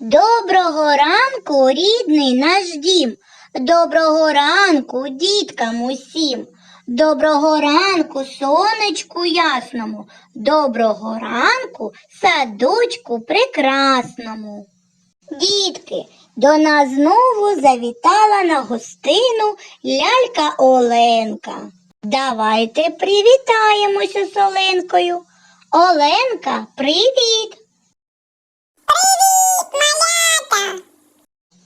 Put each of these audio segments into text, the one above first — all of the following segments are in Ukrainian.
Доброго ранку, рідний наш дім. Доброго ранку, діткам усім. Доброго ранку, сонечку ясному. Доброго ранку, садочку прекрасному. Дітки, до нас знову завітала на гостину лялька Оленка. Давайте привітаємося з Оленкою. Оленка, привіт! Малята!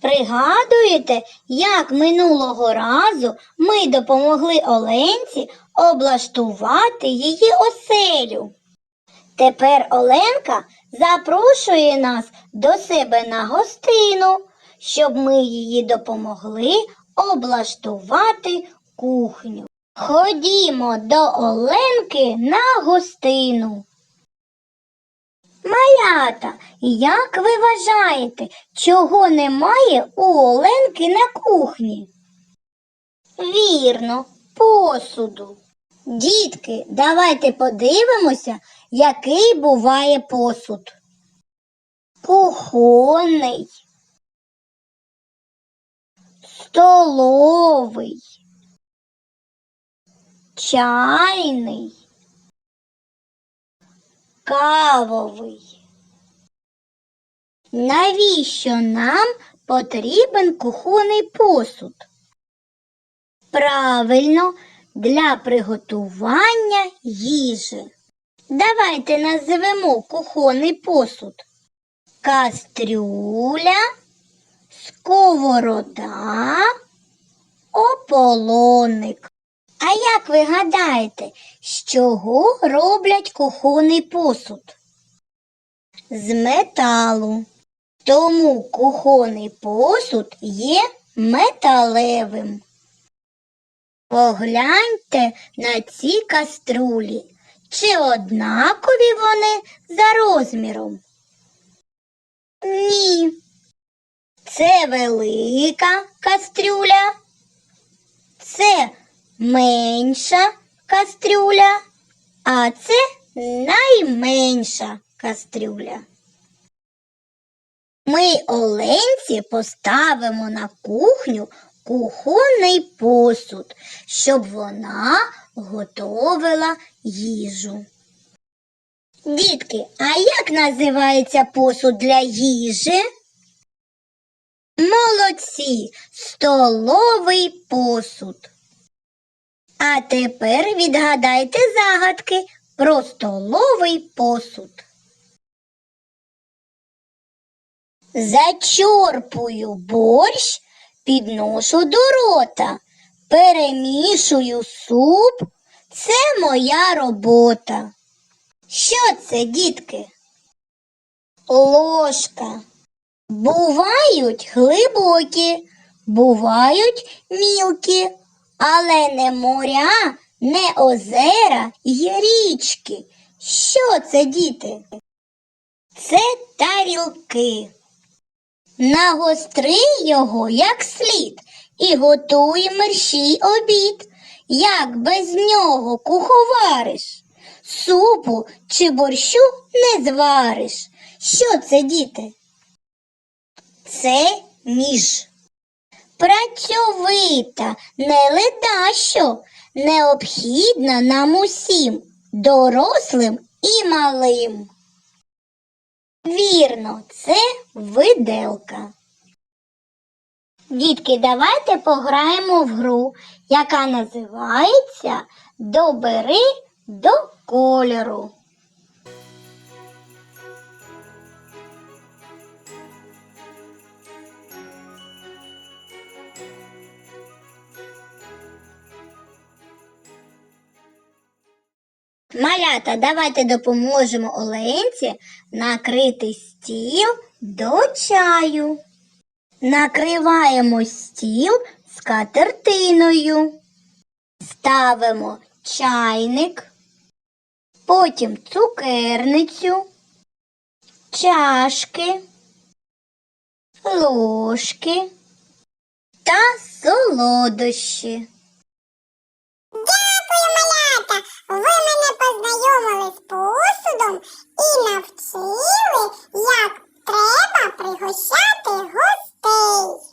Пригадуєте, як минулого разу ми допомогли Оленці облаштувати її оселю? Тепер Оленка запрошує нас до себе на гостину, щоб ми її допомогли облаштувати кухню. Ходімо до Оленки на гостину. Малята, як ви вважаєте, чого немає у Оленки на кухні? Вірно, посуду. Дітки, давайте подивимося, який буває посуд. Кухонний, столовий, чайний, кавовий. Навіщо нам потрібен кухонний посуд? Правильно, для приготування їжі. Давайте називемо кухонний посуд. Кастрюля, сковорода, ополоник. А як ви гадаєте, з чого роблять кухонний посуд? З металу. Тому кухонний посуд є металевим. Погляньте на ці каструлі. Чи однакові вони за розміром? Ні. Це велика кастрюля. Це менша кастрюля, а це найменша кастрюля. Ми Оленці поставимо на кухню кухонний посуд, щоб вона готовила їжу. Дітки, а як називається посуд для їжі? Молодці, столовий посуд. А тепер відгадайте загадки про столовий посуд. Зачорпую борщ, підношу до рота, перемішую суп. Це моя робота. Що це, дітки? Ложка. Бувають глибокі, бувають мілкі, але не моря, не озера й річки. Що це, діти? Це тарілки. Нагостри його як слід і готуй мерщій обід. Як без нього куховариш, супу чи борщу не звариш. Що це, діти? Це ніж. Працьовита, не ледащо, необхідна нам усім, дорослим і малим. Вірно, це виделка. Дітки, давайте пограємо в гру, яка називається Добери до кольору. Малята, давайте допоможемо Оленці накрити стіл до чаю. Накриваємо стіл скатертиною. Ставимо чайник, потім цукерницю, чашки, ложки та солодощі. Дякую, малята! Ви мене познайомили з посудом і навчили, як треба пригощати гостей.